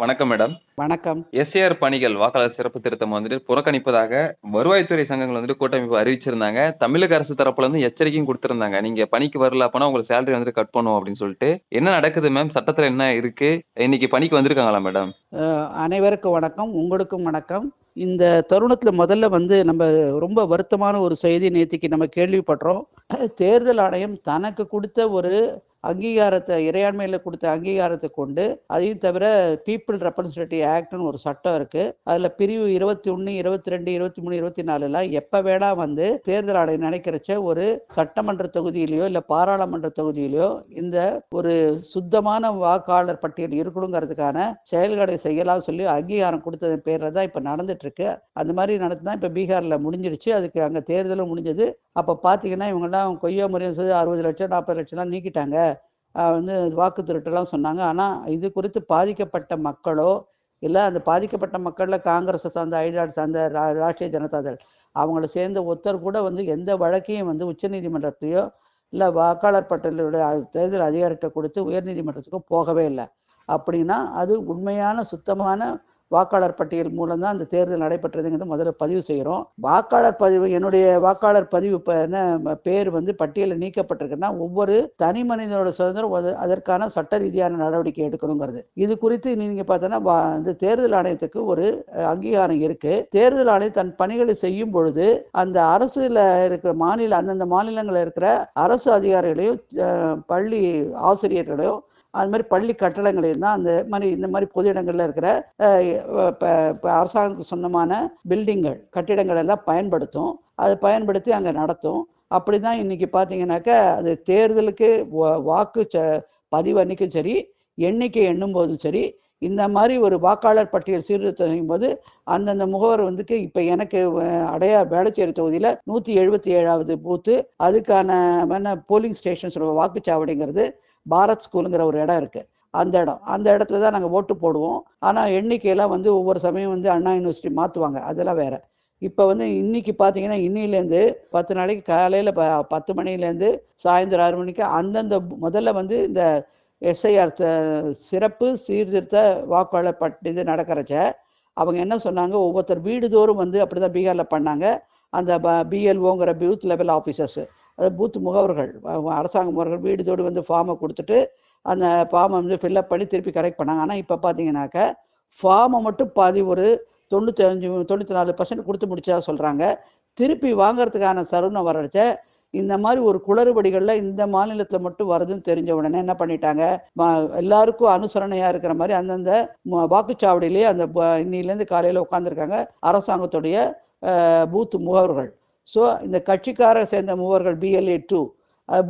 வணக்கம் மேடம். வணக்கம். எஸ்ஏஆர் பணிகள் வாக்காளர் சிறப்பு திருத்தம் வந்துட்டு புறக்கணிப்பதாக வருவாய்த்துறை சங்கங்கள் வந்துட்டு கூட்டமைப்பு அறிவிச்சிருந்தாங்க. தமிழக அரசு தரப்புல இருந்து எச்சரிக்கையும் கொடுத்திருந்தாங்க. நீங்க பணிக்கு வரல அப்பனா உங்களுக்கு சேலரி வந்துட்டு கட் பண்ணுவோம் அப்படின்னு சொல்லிட்டு. என்ன நடக்குது மேம் சட்டத்துல என்ன இருக்கு? இன்னைக்கு பணிக்கு வந்திருக்காங்களா மேடம் அனைவருக்கும் வணக்கம். உங்களுக்கும் வணக்கம். இந்த தருணத்தில் முதல்ல வந்து நம்ம ரொம்ப வருத்தமான ஒரு செய்தி நேத்திக்கு நம்ம கேள்விப்பட்டோம் தேர்தல் ஆணையம் தனக்கு கொடுத்த ஒரு அங்கீகாரத்தை இறையாண்மையில் கொடுத்த அங்கீகாரத்தை கொண்டு அதையும் தவிர பீப்புள் ரெப்ரசன்டேட்டிவ் ஆக்ட்னு ஒரு சட்டம் இருக்கு. அதில் பிரிவு இருபத்தி ஒன்று இருபத்தி ரெண்டு இருபத்தி மூணு இருபத்தி நாலுலாம் எப்போ வேணா வந்து தேர்தல் ஆணையம் நினைக்கிறச்ச ஒரு சட்டமன்ற தொகுதியிலையோ இல்லை பாராளுமன்ற தொகுதியிலையோ இந்த ஒரு சுத்தமான வாக்காளர் பட்டியல் இருக்கணுங்கிறதுக்கான செயல்களை செய்யலாம் சொல்லி அங்கீகாரம் கொடுத்ததன் பேரில் தான் இப்போ நடந்துட்டு இருக்கு அந்த மாதிரி நடத்தினா இப்போ பீகாரில் முடிஞ்சிருச்சு. அதுக்கு அங்கே தேர்தலும் முடிஞ்சது. அப்போ பார்த்தீங்கன்னா இவங்கெல்லாம் கொய்யா முறையும் சொல்லி அறுபது லட்சம் நாற்பது லட்சம்லாம் நீக்கிட்டாங்க. வந்து வாக்கு திருட்டெல்லாம் சொன்னாங்க. ஆனால் இது குறித்து பாதிக்கப்பட்ட மக்களோ இல்லை அந்த பாதிக்கப்பட்ட மக்களில் காங்கிரஸை சார்ந்த ஐநாடு சார்ந்த ரா- ராஷ்ட்ரிய ஜனதாதள் அவங்கள சேர்ந்த ஒருத்தர் கூட வந்து எந்த வழக்கையும் வந்து உச்சநீதிமன்றத்தையோ இல்லை வாக்காளர் பட்டியலுடைய தேர்தல் அதிகாரத்தை கொடுத்து உயர்நீதிமன்றத்துக்கும் போகவே இல்லை. அப்படின்னா அது உண்மையான சுத்தமான வாக்காளர் பட்டியல் மூலம் தான் அந்த தேர்தல் நடைபெற்றதுங்கிறது முதல்ல பதிவு செய்கிறோம். வாக்காளர் பதிவு என்னுடைய வாக்காளர் பதிவு பேர் வந்து பட்டியலில் நீக்கப்பட்டிருக்குன்னா ஒவ்வொரு தனி மனிதனோட சுதந்திரம் அதற்கான சட்ட ரீதியான நடவடிக்கை எடுக்கணுங்கிறது. இது குறித்து நீங்கள் பார்த்தோன்னா இந்த தேர்தல் ஆணையத்துக்கு ஒரு அங்கீகாரம் இருக்கு. தேர்தல் ஆணையம் தன் பணிகளை செய்யும் பொழுது அந்த அரசுல இருக்கிற மாநில அந்தந்த மாநிலங்களில் இருக்கிற அரசு அதிகாரிகளையும் பள்ளி ஆசிரியர்களையும் அது மாதிரி பள்ளி கட்டடங்களையும் தான் அந்த மாதிரி இந்த மாதிரி பொது இடங்களில் இருக்கிற அஹ், அரசாங்கத்துக்கு சொந்தமான பில்டிங்கள் கட்டிடங்கள் எல்லாம் பயன்படுத்தும். அதை பயன்படுத்தி அங்கே நடத்தும். அப்படி தான் இன்னைக்கு பார்த்தீங்கன்னாக்கா அது தேர்தலுக்கு வாக்கு ச பதிவு அன்றைக்கும் சரி எண்ணிக்கை எண்ணும் போதும் சரி இந்த மாதிரி ஒரு வாக்காளர் பட்டியல் சீர்திருத்தம் போது அந்தந்த முகவர் வந்துட்டு இப்போ எனக்கு அடையா வேளச்சேரி தொகுதியில் நூற்றி எழுபத்தி ஏழாவது பூத்து அதுக்கான என்ன போலிங் ஸ்டேஷன் சொல்லுவோம் வாக்குச்சாவடிங்கிறது பாரத் ஸ்கூலுங்கிற ஒரு இடம் இருக்குது அந்த இடம். அந்த இடத்துல தான் நாங்கள் ஓட்டு போடுவோம். ஆனால் எண்ணிக்கையெல்லாம் வந்து ஒவ்வொரு சமயம் வந்து அண்ணா யூனிவர்சிட்டி மாற்றுவாங்க அதெல்லாம் வேறு. இப்போ வந்து இன்னைக்கு பார்த்தீங்கன்னா இன்னிலேருந்து பத்து நாளைக்கு காலையில் ப பத்து மணிலேருந்து சாயந்தரம் ஆறு மணிக்கு அந்தந்த முதல்ல வந்து இந்த எஸ்ஐஆர் சிறப்பு சீர்திருத்த வாக்காளர் பட் இது நடக்கிறச்ச அவங்க என்ன சொன்னாங்க? ஒவ்வொருத்தர் வீடுதோறும் வந்து அப்படி தான் பீகாரில் பண்ணாங்க. அந்த ப பிஎல்ஓங்கிற பூத் லெவல் ஆஃபீஸர்ஸ் அது பூத்து முகவர்கள் அரசாங்க முகவர்கள் வீடு தோடு வந்து ஃபார்மை கொடுத்துட்டு அந்த ஃபார்மை வந்து ஃபில்அப் பண்ணி திருப்பி கரெக்ட் பண்ணாங்க. ஆனால் இப்போ பார்த்தீங்கன்னாக்க ஃபார்மை மட்டும் பாதி ஒரு தொண்ணூற்றி அஞ்சு தொண்ணூற்றி நாலு பர்சன்ட் கொடுத்து முடிச்சதா சொல்கிறாங்க திருப்பி வாங்குறதுக்கான சருணம் வரச்ச இந்த மாதிரி ஒரு குளறுபடிகளில் இந்த மாநிலத்தில் மட்டும் வருதுன்னு தெரிஞ்ச உடனே என்ன பண்ணிட்டாங்க? எல்லாருக்கும் அனுசரணையாக இருக்கிற மாதிரி அந்தந்த வாக்குச்சாவடியிலேயே அந்த இன்னிலேருந்து காலையில் உட்காந்துருக்காங்க அரசாங்கத்துடைய பூத்து முகவர்கள். ஸோ இந்த கட்சிக்கார சேர்ந்த மூவர்கள் BLA two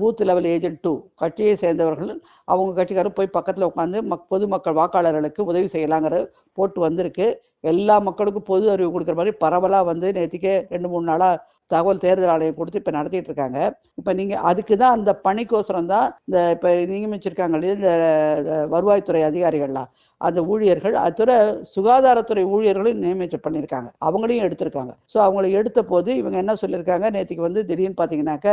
booth level agent two கட்சியை சேர்ந்தவர்கள் அவங்க கட்சிக்காரர் போய் பக்கத்தில் உட்காந்து மக் பொதுமக்கள் வாக்காளர்களுக்கு உதவி செய்யலாங்கிற போட்டு வந்திருக்கு. எல்லா மக்களுக்கும் பொது அறிவு கொடுக்குற மாதிரி பரவலாக வந்து நேற்றுக்கே ரெண்டு மூணு நாளாக தகவல் தேர்தல் ஆணையம் கொடுத்து இப்போ நடத்திட்டு இருக்காங்க. இப்போ நீங்கள் அதுக்கு தான் அந்த பணிக்கோசரம் தான் இந்த இப்போ நியமிச்சிருக்காங்க இல்லையா இந்த வருவாய்த்துறை அதிகாரிகள்லாம். அந்த ஊழியர்கள் அத்துறை சுகாதாரத்துறை ஊழியர்களையும் நியமிச்சு பண்ணியிருக்காங்க. அவங்களையும் எடுத்திருக்காங்க. ஸோ அவங்கள எடுத்த போது இவங்க என்ன சொல்லியிருக்காங்க? நேற்றுக்கு வந்து திடீர்னு பார்த்தீங்கன்னாக்க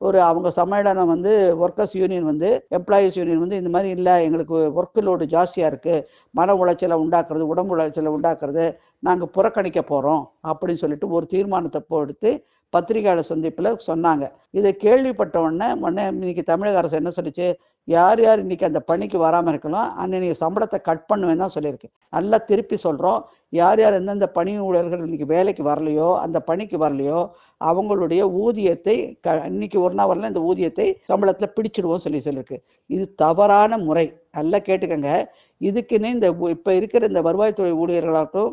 ஒரு அவங்க சம்மேளனம் வந்து ஒர்க்கர்ஸ் யூனியன் வந்து எம்ப்ளாயீஸ் யூனியன் வந்து இந்த மாதிரி இல்லை எங்களுக்கு ஒர்க்கு லோடு ஜாஸ்தியாக இருக்குது மன உளைச்சலை உண்டாக்குறது உடம்பு உளைச்சலை உண்டாக்குறது நாங்கள் புறக்கணிக்க போகிறோம் அப்படின்னு சொல்லிட்டு ஒரு தீர்மானத்தை போடுத்து பத்திரிகையாளர் சந்திப்பில் சொன்னாங்க. இதை கேள்விப்பட்ட உடனே உடனே இன்னைக்கு தமிழக அரசு என்ன சொல்லிச்சு? யார் யார் இன்றைக்கி அந்த பணிக்கு வராமல் இருக்கலாம் அன்னைக்கு சம்பளத்தை கட் பண்ணுவேன் தான் சொல்லியிருக்கு. நல்லா திருப்பி சொல்கிறோம் யார் யார் எந்தெந்த பணி ஊழியர்கள் இன்றைக்கி வேலைக்கு வரலையோ அந்த பணிக்கு வரலையோ அவங்களுடைய ஊதியத்தை க இன்னைக்கு ஒரு நாள் வரல இந்த ஊதியத்தை சம்பளத்தில் பிடிச்சிடுவோம் சொல்லி சொல்லியிருக்கு. இது தவறான முறை. நல்லா கேட்டுக்கங்க. இதுக்குன்னு இந்த இப்போ இருக்கிற இந்த வருவாய்த்துறை ஊழியர்களாகட்டும்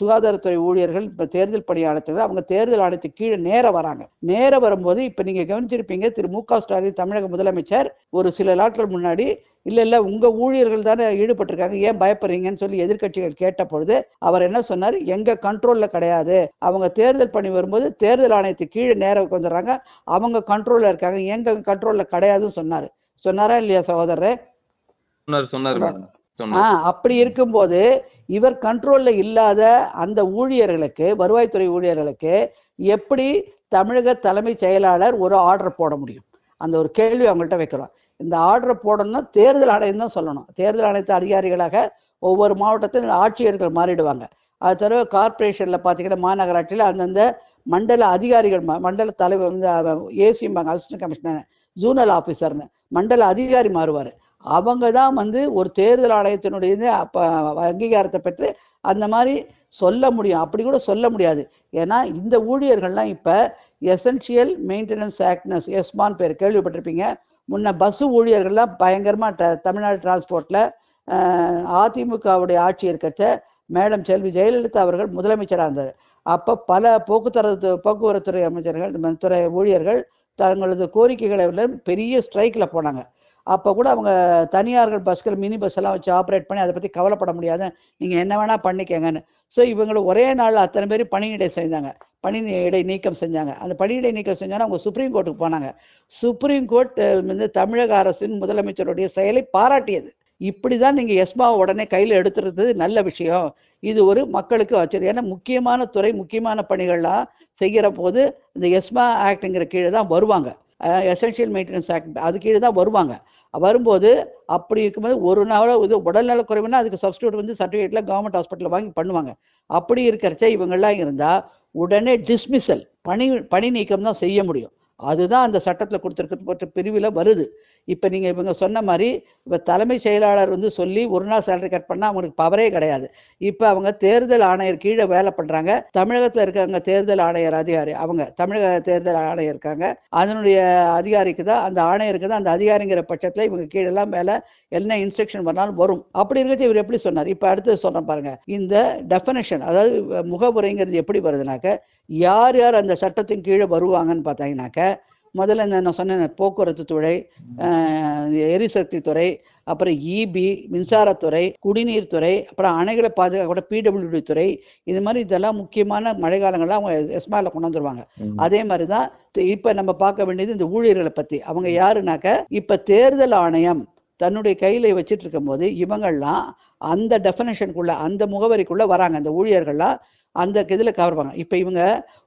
சுகாதாரத்துறை ஊழியர்கள் இப்போ தேர்தல் பணியாளர்கள் அவங்க தேர்தல் ஆணையத்துக்கு கீழே நேர வராங்க. நேர வரும்போது இப்போ நீங்கள் கவனிச்சிருப்பீங்க திரு மு க ஸ்டாலின் தமிழக முதலமைச்சர் ஒரு சில நாட்கள் முன்னாடி இல்லை இல்லை உங்கள் ஊழியர்கள் தானே ஈடுபட்டிருக்காங்க ஏன் பயப்படுறீங்கன்னு சொல்லி எதிர்க்கட்சிகள் கேட்ட பொழுது அவர் என்ன சொன்னார்? எங்கள் கண்ட்ரோலில் கிடையாது. அவங்க தேர்தல் பணி வரும்போது தேர்தல் ஆணையத்துக்கு கீழே நேர வந்துடுறாங்க அவங்க கண்ட்ரோலில் இருக்காங்க எங்கள் கண்ட்ரோலில் கிடையாதுன்னு சொன்னார். சொன்னாரா இல்லையா சகோதரரே? சொன்னார் சொன்னார். ஆ அப்படி இருக்கும்போது இவர் கண்ட்ரோலில் இல்லாத அந்த ஊழியர்களுக்கு வருவாய்த்துறை ஊழியர்களுக்கு எப்படி தமிழக தலைமைச் செயலாளர் ஒரு ஆர்டர் போட முடியும்? அந்த ஒரு கேள்வி அவங்கள்ட்ட வைக்கிறோம். இந்த ஆர்டரை போடணும்னா தேர்தல் ஆணையம் தான் சொல்லணும். தேர்தல் ஆணையத்து அதிகாரிகளாக ஒவ்வொரு மாவட்டத்திலும் ஆட்சியர்கள் மாறிடுவாங்க. அது தவிர கார்ப்பரேஷனில் பார்த்தீங்கன்னா மாநகராட்சியில் அந்தந்த மண்டல அதிகாரிகள் மண்டல தலைவர் ஏசிம்பாங்க அசிஸ்டன்ட் கமிஷனர் ஜூனல் ஆஃபீஸர்னு மண்டல அதிகாரி மாறுவார். அவங்க தான் வந்து ஒரு தேர்தல் ஆணையத்தினுடைய அப்போ அங்கீகாரத்தை பெற்று அந்த மாதிரி சொல்ல முடியும். அப்படி கூட சொல்ல முடியாது. ஏன்னா இந்த ஊழியர்கள்லாம் இப்போ எசென்ஷியல் மெயின்டெனன்ஸ் ஆக்ட்னஸ் எஸ்மான் பேர் கேள்விப்பட்டிருப்பீங்க. முன்ன பஸ்ஸு ஊழியர்கள்லாம் பயங்கரமாக ட தமிழ்நாடு டிரான்ஸ்போர்ட்டில் அதிமுகவுடைய ஆட்சி இருக்கச்ச மேடம் செல்வி ஜெயலலிதா அவர்கள் முதலமைச்சராக இருந்தார். அப்போ பல போக்குவரத்து போக்குவரத்துறை அமைச்சர்கள் துறை ஊழியர்கள் தங்களது கோரிக்கைகளை பெரிய ஸ்ட்ரைக்கில் போனாங்க. அப்போ கூட அவங்க தனியார்கள் பஸ்கள் மினி பஸ் எல்லாம் வச்சு ஆப்ரேட் பண்ணி அதை பற்றி கவலைப்பட முடியாது. நீங்கள் என்ன வேணால் பண்ணிக்கங்கன்னு. ஸோ இவங்களை ஒரே நாள் அத்தனை பேர் பணியிடை செஞ்சாங்க. பணி இடை நீக்கம் செஞ்சாங்க. அந்த பணியிடை நீக்கம் செஞ்சாங்கன்னா அவங்க சுப்ரீம் கோர்ட்டுக்கு போனாங்க. சுப்ரீம் கோர்ட் வந்து தமிழக அரசின் முதலமைச்சருடைய செயலை பாராட்டியது. இப்படி தான் நீங்கள் எஸ்மாவை உடனே கையில் எடுத்துறது நல்ல விஷயம். இது ஒரு மக்களுக்கு ஆச்சரியம். ஏன்னா முக்கியமான துறை முக்கியமான பணிகள்லாம் செய்கிற போது இந்த எஸ்மா ஆக்டுங்கிற கீழே தான் வருவாங்க. எசென்ஷியல் மெயின்டெனன்ஸ் ஆக்ட் அது கீழே தான் வருவாங்க. வரும்போது அப்படி இருக்கும்போது ஒரு நாள் இது உடல்நல குறைவுனா அதுக்கு சப்ஸ்டியூட் வந்து சர்டிஃபிகேட்டில் கவர்மெண்ட் ஹாஸ்பிட்டலில் வாங்கி பண்ணுவாங்க. அப்படி இருக்கிறச்ச இவங்கெல்லாம் இருந்தால் உடனே டிஸ்மிசல் பணி பணி நீக்கம் தான் செய்ய முடியும். அதுதான் அந்த சட்டத்தில் கொடுத்துருக்க பிரிவில் வருது. இப்போ நீங்கள் இவங்க சொன்ன மாதிரி இப்போ தலைமை செயலாளர் வந்து சொல்லி ஒரு நாள் சேலரி கட் பண்ணால் அவங்களுக்கு பவரே கிடையாது. இப்போ அவங்க தேர்தல் ஆணையர் கீழே வேலை பண்ணுறாங்க தமிழகத்தில் இருக்காங்க தேர்தல் ஆணையர் அதிகாரி அவங்க தமிழக தேர்தல் ஆணையர் இருக்காங்க. அதனுடைய அதிகாரிக்கு தான் அந்த ஆணையருக்கு தான் அந்த அதிகாரிங்கிற பட்சத்தில் இவங்க கீழெல்லாம் மேலே என்ன இன்ஸ்ட்ரக்ஷன் பண்ணாலும் வரும். அப்படி இருக்கிறது இவர் எப்படி சொன்னார்? இப்போ அடுத்து சொல்கிறேன் பாருங்க. இந்த டெஃபனேஷன் அதாவது முகவுரைங்கிறது எப்படி வருதுனாக்க யார் யார் அந்த சட்டத்தின் கீழே வருவாங்கன்னு பார்த்தாங்கனாக்க முதல்ல நான் சொன்ன போக்குவரத்து துறை எரிசக்தி துறை அப்புறம் இபி மின்சாரத்துறை குடிநீர் துறை அப்புறம் அணைகளை பாதுகாக்கப்பட பிடபிள்யூடி துறை இது மாதிரி இதெல்லாம் முக்கியமான மழை அவங்க எஸ்மாவில் கொண்டு வந்துருவாங்க. அதே மாதிரி தான் இப்போ நம்ம பார்க்க வேண்டியது இந்த ஊழியர்களை பற்றி அவங்க யாருனாக்க இப்போ தேர்தல் ஆணையம் தன்னுடைய கையில் வச்சிட்டு இருக்கும்போது இவங்கெல்லாம் அந்த டெஃபனேஷனுக்குள்ள அந்த முகவரிக்குள்ளே வராங்க. அந்த ஊழியர்கள்லாம் அந்த இதில் கவர்வாங்க இப்போ இவங்க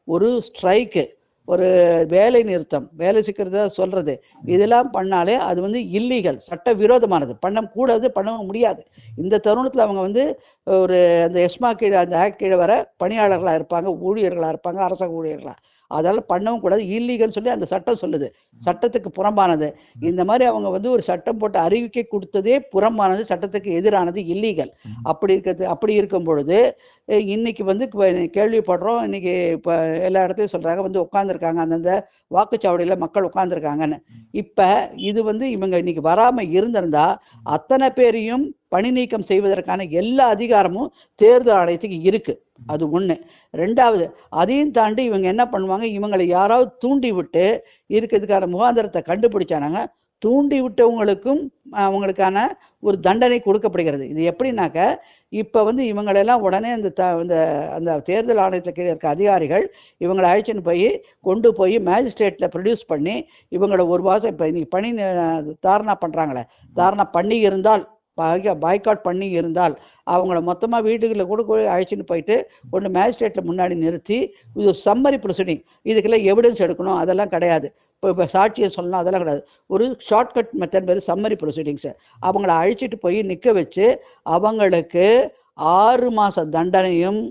ஒரு ஸ்ட்ரைக்கு ஒரு வேலை நிறுத்தம் வேலை சிக்கிறத சொல்கிறது இதெல்லாம் பண்ணாலே அது வந்து இல்லீகல் சட்ட விரோதமானது பண்ண கூடாது பண்ண முடியாது. இந்த தருணத்தில் அவங்க வந்து ஒரு அந்த எஸ்மா கீழே அந்த ஆக்ட் கீழே வர பணியாளர்களாக இருப்பாங்க ஊழியர்களாக இருப்பாங்க அரசாங்க ஊழியர்களாக அதெல்லாம் பண்ணவும் கூடாது. இல்லீகல் சொல்லி அந்த சட்டம் சொல்லுது. சட்டத்துக்கு புறம்பானது. இந்த மாதிரி அவங்க வந்து ஒரு சட்டம் போட்டு அறிவிக்கை கொடுத்ததே புறம்பானது சட்டத்துக்கு எதிரானது இல்லீகல் அப்படி இருக்கிறது அப்படி இருக்கும் பொழுது இன்னைக்கு வந்து கேள்விப்படுறோம். இன்னைக்கு இப்போ எல்லா இடத்துலையும் சொல்கிறாங்க வந்து உட்காந்துருக்காங்க அந்தந்த வாக்குச்சாவடியில் மக்கள் உட்காந்துருக்காங்கன்னு இப்போ இது வந்து இவங்க இன்னைக்கு வராமல் இருந்திருந்தா அத்தனை பேரையும் பணி நீக்கம் செய்வதற்கான எல்லா அதிகாரமும் தேர்தல் ஆணையத்துக்கு இருக்குது அது ஒன்று ரெண்டாவது அதையும் தாண்டி இவங்க என்ன பண்ணுவாங்க? இவங்களை யாராவது தூண்டி விட்டு இருக்கிறதுக்கான முகாந்திரத்தை கண்டுபிடிச்சானாங்க. தூண்டி விட்டவங்களுக்கும் அவங்களுக்கான ஒரு தண்டனை கொடுக்கப்படுகிறது. இது எப்படின்னாக்க இப்போ வந்து இவங்களெல்லாம் உடனே அந்த த இந்த அந்த தேர்தல் ஆணையத்தில் கீழே இருக்க அதிகாரிகள் இவங்களை அழைச்சின்னு போய் கொண்டு போய் மேஜிஸ்ட்ரேட்டில் ப்ரொடியூஸ் பண்ணி இவங்கள ஒரு மாதம் இப்போ இன்னைக்கு பணி தாரணா பண்ணுறாங்களே தாரணா பண்ணி இருந்தால் பாய்காட் பண்ணி இருந்தால் அவங்கள மொத்தமாக வீட்டுக்குள்ளே கூட அழைச்சின்னு போயிட்டு ஒன்று மேஜிஸ்ட்ரேட்டில் முன்னாடி நிறுத்தி இது சம்மரி ப்ரொசீடிங் இதுக்கெல்லாம் எவிடன்ஸ் எடுக்கணும் அதெல்லாம் கிடையாது. இப்போ இப்போ சாட்சியை சொல்லலாம் அதெல்லாம் கிடையாது. ஒரு ஷார்ட்கட் மெத்தட் பேர் சம்மரி ப்ரொசீடிங்ஸு அவங்கள அழைச்சிட்டு போய் நிற்க வச்சு அவங்களுக்கு ஆறு மாத தண்டனையும்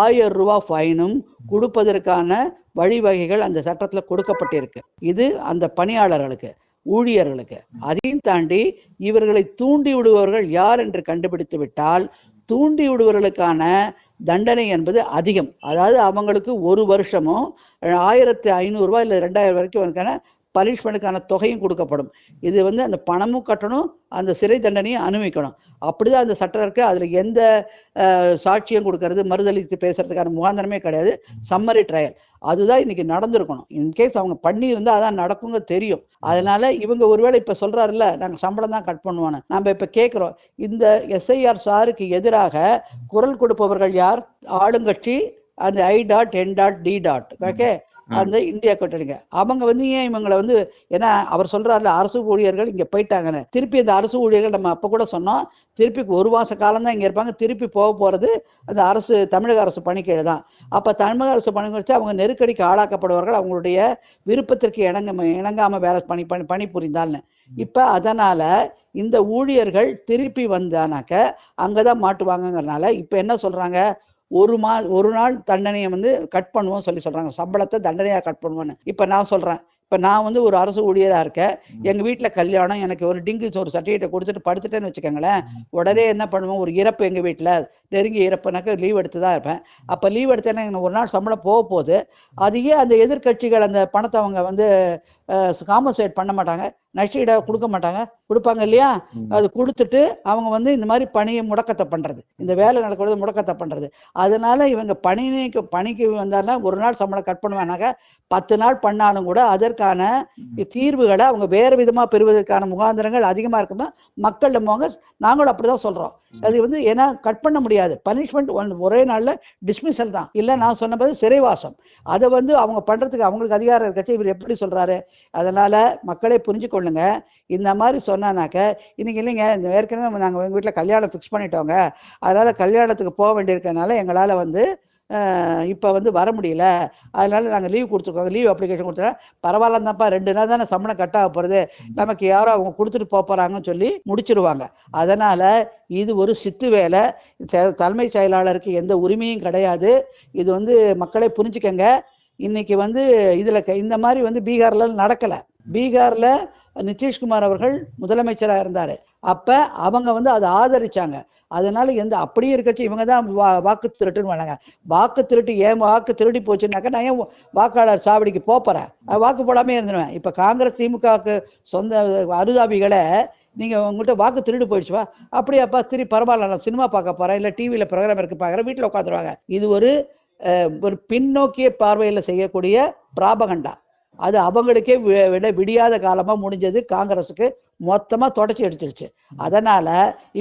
ஆயிரம் ரூபா ஃபைனும் கொடுப்பதற்கான வழிவகைகள் அந்த சட்டத்தில் கொடுக்கப்பட்டிருக்கு. இது அந்த பணியாளர்களுக்கு. ஊழியர்களுக்கு. அதையும் தாண்டி இவர்களை தூண்டி விடுபவர்கள் யார் என்று கண்டுபிடித்து விட்டால் தூண்டி விடுபவர்களுக்கான தண்டனை என்பது அதிகம். அதாவது அவங்களுக்கு ஒரு வருஷமும் ஆயிரத்தி ஐநூறுரூவா இல்லை ரெண்டாயிரம் வரைக்கும் அதுக்கான பனிஷ்மெண்ட்டுக்கான தொகையும் கொடுக்கப்படும். இது வந்து அந்த பணமும் கட்டணும் அந்த சிறை தண்டனையும் அனுபவிக்கணும். அப்படிதான் அந்த சட்டம் இருக்குது அதில் எந்த சாட்சியம் கொடுக்கறது மறுதளித்து பேசுறதுக்கான முகாந்திரமே கிடையாது. சம்மரி ட்ரையல் அதுதான் இன்னைக்கு நடந்திருக்கணும். இன்கேஸ் அவங்க பண்ணி இருந்தால் அதான் நடக்குங்க தெரியும். அதனால இவங்க ஒருவேளை இப்போ சொல்றாருல்ல நாங்கள் சம்பளம் தான் கட் பண்ணுவோன்னு நம்ம இப்போ கேட்குறோம் இந்த எஸ்ஐஆர் சாருக்கு எதிராக குரல் கொடுப்பவர்கள் யார்? ஆளுங்கட்சி அந்த I dot N dot D dot okay அந்த இந்தியா கூட்டணிங்க. அவங்க வந்து ஏன் இவங்களை வந்து ஏன்னா அவர் சொல்றாருல அரசு ஊழியர்கள் இங்கே போயிட்டாங்கன்னு. திருப்பி அந்த அரசு ஊழியர்கள் நம்ம அப்போ கூட சொன்னோம். திருப்பி ஒரு மாத காலம் தான் இங்கே இருப்பாங்க. திருப்பி போக போகிறது அந்த அரசு தமிழக அரசு பணிக்கீழ் தான். அப்போ தமிழக அரசு பணி வச்சு அவங்க நெருக்கடிக்கு ஆளாக்கப்படுவார்கள். அவங்களுடைய விருப்பத்திற்கு இணங்க இணங்காமல் வேலை பணி பணி பணி புரிந்தால்னு இப்போ அதனால் இந்த ஊழியர்கள் திருப்பி வந்தானாக்க அங்கே தான் மாட்டுவாங்கங்கிறனால இப்போ என்ன சொல்கிறாங்க ஒரு மா ஒரு நாள் தண்டனையை வந்து கட் பண்ணுவோம் சொல்லி சொல்கிறாங்க சம்பளத்தை தண்டனையாக கட் பண்ணுவோன்னு இப்போ நான் சொல்கிறேன் இப்போ நான் வந்து ஒரு அரசு ஊழியராக இருக்கேன். எங்கள் வீட்டில் கல்யாணம் எனக்கு ஒரு டிங்கு ஒரு சர்டிஃபிகேட்டை கொடுத்துட்டு படுத்துட்டேன்னு வச்சுக்கோங்களேன். உடனே என்ன பண்ணுவோம்? ஒரு இறப்பு எங்கள் வீட்டில் நெருங்கி இறப்புனாக்க லீவ் எடுத்து தான் இருப்பேன். அப்போ லீவ் எடுத்தேன்னா எனக்கு ஒரு நாள் சம்பளம் போக போகுது. அதையே அந்த எதிர்க்கட்சிகள் அந்த பணத்தை அவங்க வந்து காம்பன்சேட் பண்ண மாட்டாங்க. நஷ்டீடை கொடுக்க மாட்டாங்க. கொடுப்பாங்க இல்லையா? அது கொடுத்துட்டு அவங்க வந்து இந்த மாதிரி பணியை முடக்கத்தை பண்ணுறது இந்த வேலை நடக்கிறது முடக்கத்தை பண்ணுறது அதனால இவங்க பணி நீக்க பணிக்கு வந்தாலும் ஒரு நாள் சம்பளம் கட் பண்ணுவானாக்க பத்து நாள் பண்ணாலும் கூட அதற்கான தீர்வுகளை அவங்க வேறு விதமாக பெறுவதற்கான முகாந்திரங்கள் அதிகமாக இருக்குன்னா மக்கள் நம்புவாங்க நாங்களும் அப்படி தான் சொல்கிறோம் அது வந்து ஏன்னா கட் பண்ண முடியாது. பனிஷ்மெண்ட் ஒன் ஒரே நாளில் டிஸ்மிசல் தான். இல்லை நான் சொன்னபோது சிறைவாசம். அதை வந்து அவங்க பண்ணுறதுக்கு அவங்களுக்கு அதிகாரம் இருக்கச்சு இவர் எப்படி சொல்கிறாரு அதனால் மக்களே புரிஞ்சு சொல்லுங்கள் இந்த மாதிரி சொன்னானாக்க இன்னைக்கு இல்லைங்க இந்த ஏற்கனவே நாங்கள் எங்கள் வீட்டில் கல்யாணம் ஃபிக்ஸ் பண்ணிட்டோங்க. அதனால் கல்யாணத்துக்கு போக வேண்டியிருக்கனால எங்களால் வந்து இப்போ வந்து வர முடியல. அதனால நாங்கள் லீவ் கொடுத்துருக்கோம். லீவ் அப்ளிகேஷன் கொடுத்தா பரவாயில்ல தான்ப்பா ரெண்டு நாள் தானே சம்பளம் கட் ஆக போகிறது நமக்கு யாரோ அவங்க கொடுத்துட்டு போக போகிறாங்கன்னு சொல்லி முடிச்சிருவாங்க. அதனால் இது ஒரு சித்து வேலை. செ- தலைமை செயலாளருக்கு எந்த உரிமையும் கிடையாது. இது வந்து மக்களே புரிஞ்சுக்கங்க. இன்னைக்கு வந்து இதில் இந்த மாதிரி வந்து பீகாரில் நடக்கலை. பீகாரில் நிதிஷ்குமார் அவர்கள் முதலமைச்சராக இருந்தார். அப்போ அவங்க வந்து அதை ஆதரிச்சாங்க. அதனால எந்த அப்படியே இருக்கச்சு இவங்க தான் வா வாக்கு திருட்டுன்னு வராங்க வாக்கு திருட்டு ஏன் வாக்கு திருடி போச்சுன்னாக்கா நான் ஏன் வாக்காளர் சாவடிக்கு போகிறேன் வாக்கு போடாமே இருந்துருவேன். இப்போ காங்கிரஸ் திமுகவுக்கு சொந்த அருதாபிகளை நீங்கள் உங்கள்கிட்ட வாக்கு திருடு போயிடுச்சுவா அப்படியாப்பா சரி பரவாயில்ல நான் சினிமா பார்க்க போகிறேன் இல்லை டிவியில் ப்ரோக்ராம் இருக்கு பார்க்குறேன். வீட்டில் உட்காந்துருவாங்க இது ஒரு ஒரு பின்னோக்கிய பார்வையில் செய்யக்கூடிய பிராபகண்டா. அது அவங்களுக்கே விட விடியாத காலமாக முடிஞ்சது காங்கிரஸுக்கு மொத்தமாக தொடச்சி எடுத்துருச்சு அதனால்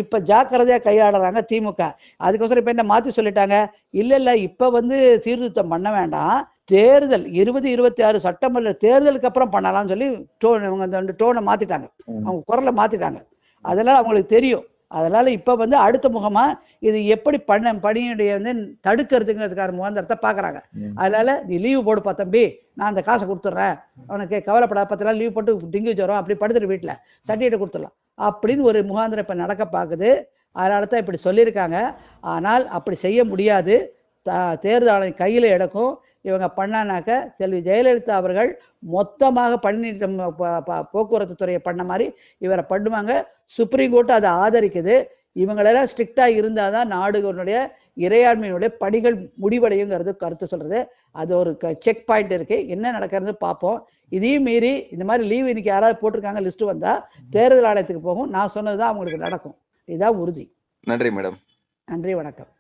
இப்போ ஜாக்கிரதையாக கையாளுறாங்க திமுக. அதுக்கோசரம் இப்போ என்ன மாற்றி சொல்லிட்டாங்க? இல்லை இல்லை இப்போ வந்து சீர்திருத்தம் பண்ண வேண்டாம். தேர்தல் இருபது இருபத்தி ஆறு சட்டமன்ற தேர்தலுக்கு அப்புறம் பண்ணலாம்னு சொல்லி டோன் இவங்க அந்த டோனை மாற்றிட்டாங்க அவங்க குரலை மாற்றிட்டாங்க அதெல்லாம் அவங்களுக்கு தெரியும். அதனால் இப்போ வந்து அடுத்த முகமாக இது எப்படி பண்ண பணியுடைய வந்து தடுக்கிறதுங்கிறதுக்கான முகாந்திரத்தை பார்க்குறாங்க அதனால் நீ லீவு போடுப்பா தம்பி. நான் அந்த காசை கொடுத்துட்றேன். அவனுக்கு கவலைப்படாத பத்து லீவ் போட்டு டிங்கு ஜுரம் அப்படி படுத்துட்டு வீட்டில் சர்டிஃபிகேட் கொடுத்துடலாம். அப்படின்னு ஒரு முகாந்திரம் இப்போ நடக்க பார்க்குது அதனால தான் இப்படி சொல்லியிருக்காங்க. ஆனால் அப்படி செய்ய முடியாது. த- தேர்தல் ஆணையம் கையில் எடுக்கும். இவங்க பண்ணானாக்க செல்வி ஜெயலலிதா அவர்கள் மொத்தமாக பணி நீக்கம் ப- ப- போக்குவரத்து துறையை பண்ண மாதிரி இவரை பண்ணுவாங்க. சுப்ரீம் கோர்ட் அதை ஆதரிக்குது. இவங்களெல்லாம் ஸ்ட்ரிக்டாக இருந்தால் தான் நாடுகளுடைய இறையாண்மையினுடைய பணிகள் முடிவடையுங்கிறது கருத்து சொல்கிறது அது ஒரு செக் பாயிண்ட் இருக்குது என்ன நடக்கிறது பார்ப்போம். இதையும் மீறி இந்த மாதிரி லீவ் இன்னைக்கு யாராவது போட்டிருக்காங்க லிஸ்ட்டு வந்தால் தேர்தல் ஆணையத்துக்கு போகும். நான் சொன்னது தான் அவங்களுக்கு நடக்கும். இதுதான் உறுதி. நன்றி மேடம். நன்றி வணக்கம்.